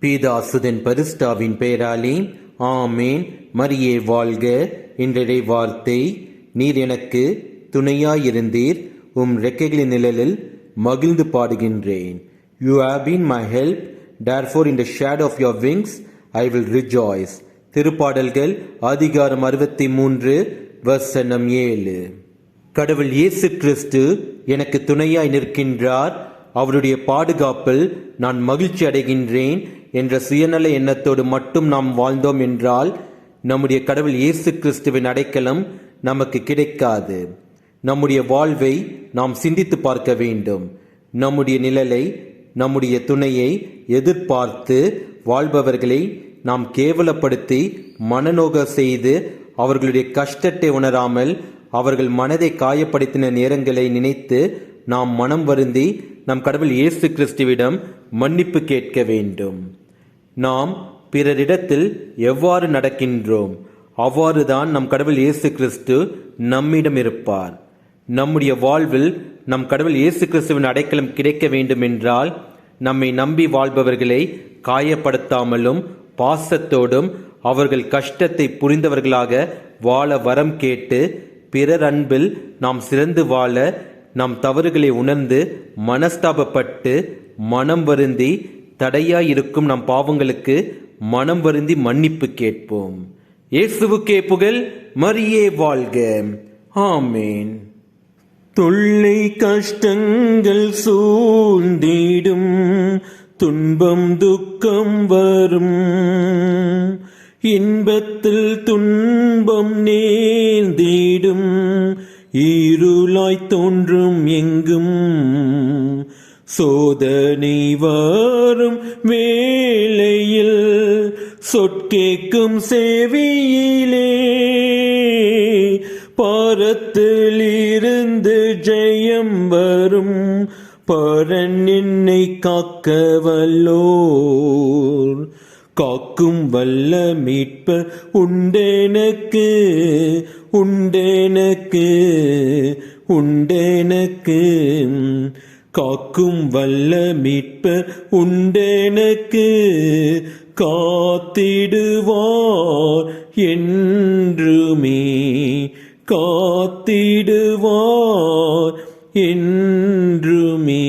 பீதாசுதன் பரிஸ்டாவின் பெயராலே ஆமேன். மரியே வாழ்க. என்றடை வார்த்தை நீர் எனக்கு துணையாயிருந்தீர். உம் ரெக்கைகளின் நிழலில் மகிழ்ந்து பாடுகின்றேன். You have been my help therefore in the shade of your wings I will rejoice திருப்பாடல்கள் அதிகாரம் அறுபத்தி மூன்று வசனம் ஏழு. கடவுள் இயேசு கிறிஸ்து எனக்கு துணையாய் நிற்கின்றார். அவருடைய பாதுகாப்பில் நான் மகிழ்ச்சி அடைகின்றேன் என்ற சுயநல எண்ணத்தோடு மட்டும் நாம் வாழ்ந்தோம் என்றால் நம்முடைய கடவுள் இயேசு கிறிஸ்துவின் அடைக்கலம் நமக்கு கிடைக்காது. நம்முடைய வாழ்வை நாம் சிந்தித்து பார்க்க வேண்டும். நம்முடைய நிழலை நம்முடைய துணையை எதிர்பார்த்து வாழ்பவர்களை நாம் கேவலப்படுத்தி மனநோக செய்து அவர்களுடைய கஷ்டத்தை உணராமல் அவர்கள் மனதை காயப்படுத்தின நேரங்களை நினைத்து நாம் மனம் வருந்தி நம் கடவுள் இயேசு கிறிஸ்துவிடம் மன்னிப்பு கேட்க வேண்டும். நாம் பிறரிடத்தில் எவ்வாறு நடக்கின்றோம்? அவ்வாறுதான் நம் கடவுள் இயேசு கிறிஸ்து நம்மிடம் இருப்பார். நம்முடைய வாழ்வில் நம் கடவுள் இயேசு கிறிஸ்துவின் அடைக்கலம் கிடைக்க வேண்டும் என்றால் நம்மை நம்பி வாழ்பவர்களை காயப்படுத்தாமலும் பாசத்தோடும் அவர்கள் கஷ்டத்தை புரிந்தவர்களாக வாழ வரம் கேட்டு பிறர் அன்பில் நாம் சிறந்து வாழ நம் தவறுகளை உணர்ந்து மனஸ்தாபப்பட்டு மனம் வருந்தி தடையாயிருக்கும் நம் பாவங்களுக்கு மனம் வருந்தி மன்னிப்பு கேட்போம். இயேசுவுக்கே புகழ் மரியே வாழ்க. ஆமேன். தொல்லை கஷ்டங்கள் சூழ்ந்திடும் துன்பம் துக்கம் வரும். இன்பத்தில் துன்பம் நேர்ந்திடும் இருளாய் தோன்றும் எங்கும். சோதனை வரும் வேளையில் சொற்கேக்கும் செவியிலே. பாரத்திலிருந்து ஜெயம் வரும் பரன் என்னை காக்க வல்லோர். காக்கும் வல்ல மீட்ப உண்டேனக்கு உண்டேனக்கு உண்டேனக்கு. காக்கும் வல்ல மீட்ப உண்டேனக்கு காத்திடுவார் என்றுமே. காத்திடுவார் என்றுமே.